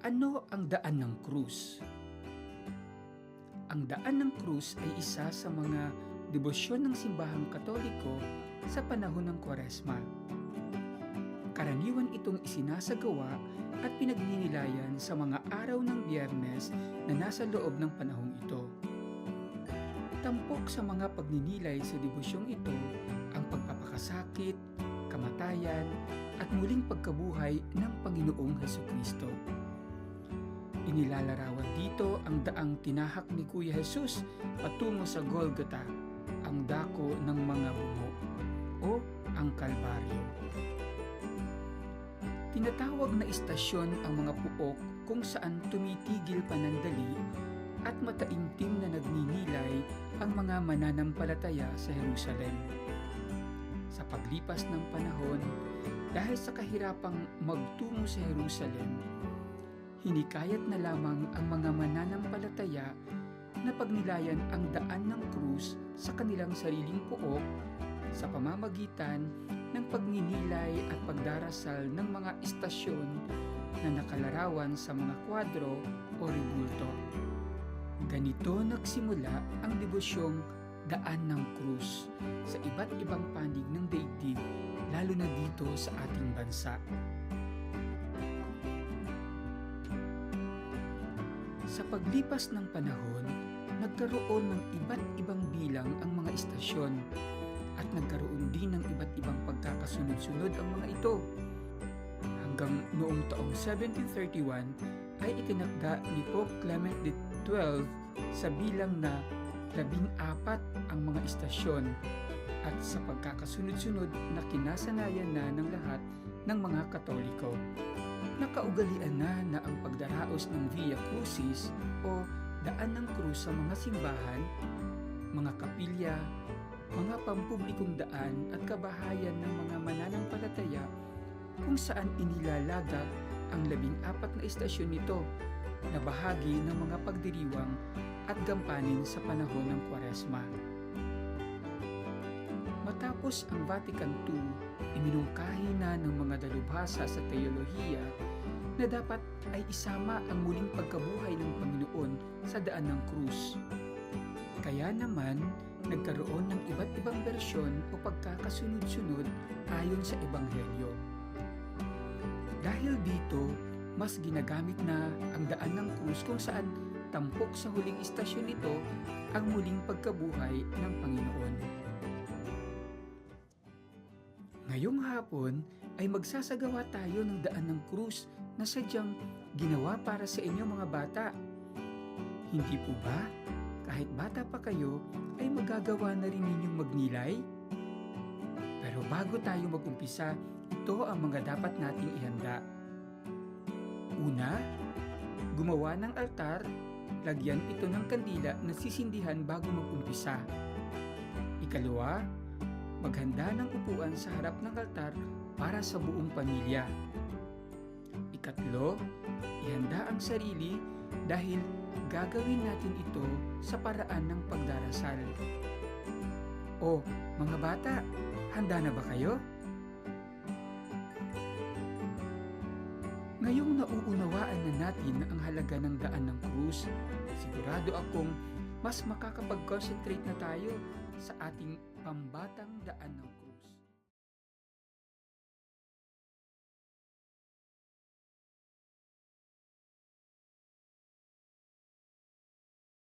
Ano ang daan ng krus? Ang daan ng krus ay isa sa mga debosyon ng simbahang katoliko sa panahon ng kwaresma. Karaniwan itong isinasagawa at pinagninilayan sa mga araw ng biyernes na nasa loob ng panahong ito. Tampok sa mga pagninilay sa debosyong ito ang pagpapakasakit, kamatayan, at muling pagkabuhay ng Panginoong Heso Kristo. Inilalarawan dito ang daang tinahak ni Kuya Jesus patungo sa Golgota, ang dako ng mga bungo o ang Kalbaryo. Tinatawag na istasyon ang mga puok kung saan tumitigil panandali at mataimtim na nagninilay ang mga mananampalataya sa Jerusalem. Sa paglipas ng panahon, dahil sa kahirapang magtungo sa Jerusalem, hinikayat na lamang ang mga mananampalataya na pagnilayan ang daan ng krus sa kanilang sariling puok sa pamamagitan ng pagninilay at pagdarasal ng mga istasyon na nakalarawan sa mga kwadro o rebulto. Ganito nagsimula ang debosyong daan ng krus sa iba't ibang panig ng daigdig lalo na dito sa ating bansa. Sa paglipas ng panahon, nagkaroon ng iba't ibang bilang ang mga istasyon at nagkaroon din ng iba't ibang pagkakasunod-sunod ang mga ito. Hanggang noong taong 1731 ay itinakda ni Pope Clement XII sa bilang na labing apat ang mga istasyon at sa pagkakasunod-sunod na kinasanayan na ng lahat ng mga Katoliko. Nakaugalian na na ang pagdaraos ng Via Crucis o daan ng krus sa mga simbahan, mga kapilya, mga pampublikong daan at kabahayan ng mga mananampalataya kung saan inilalagak ang labing apat na istasyon nito na bahagi ng mga pagdiriwang at gampanin sa panahon ng Kwaresma. Matapos ang Vatican II, iminungkahi na ng mga dalubhasa sa teolohiya na dapat ay isama ang muling pagkabuhay ng Panginoon sa daan ng krus. Kaya naman, nagkaroon ng iba't ibang bersyon o pagkakasunod-sunod ayon sa Ebanghelyo. Dahil dito, mas ginagamit na ang daan ng krus kung saan tampok sa huling istasyon nito ang muling pagkabuhay ng Panginoon. Ngayong hapon ay magsasagawa tayo ng daan ng krus na sadyang ginawa para sa inyo mga bata. Hindi po ba? Kahit bata pa kayo, ay magagawa na rin ninyong magnilay? Pero bago tayo magumpisa, ito ang mga dapat nating ihanda. Una, gumawa ng altar, lagyan ito ng kandila na sisindihan bago magumpisa. Ikalawa, maghanda ng upuan sa harap ng altar para sa buong pamilya. Ikatlo, ihanda ang sarili dahil gagawin natin ito sa paraan ng pagdarasal. O, mga bata, handa na ba kayo? Ngayong nauunawaan na natin ang halaga ng daan ng krus, sigurado akong mas makakapag-concentrate na tayo sa ating pambatang daan ng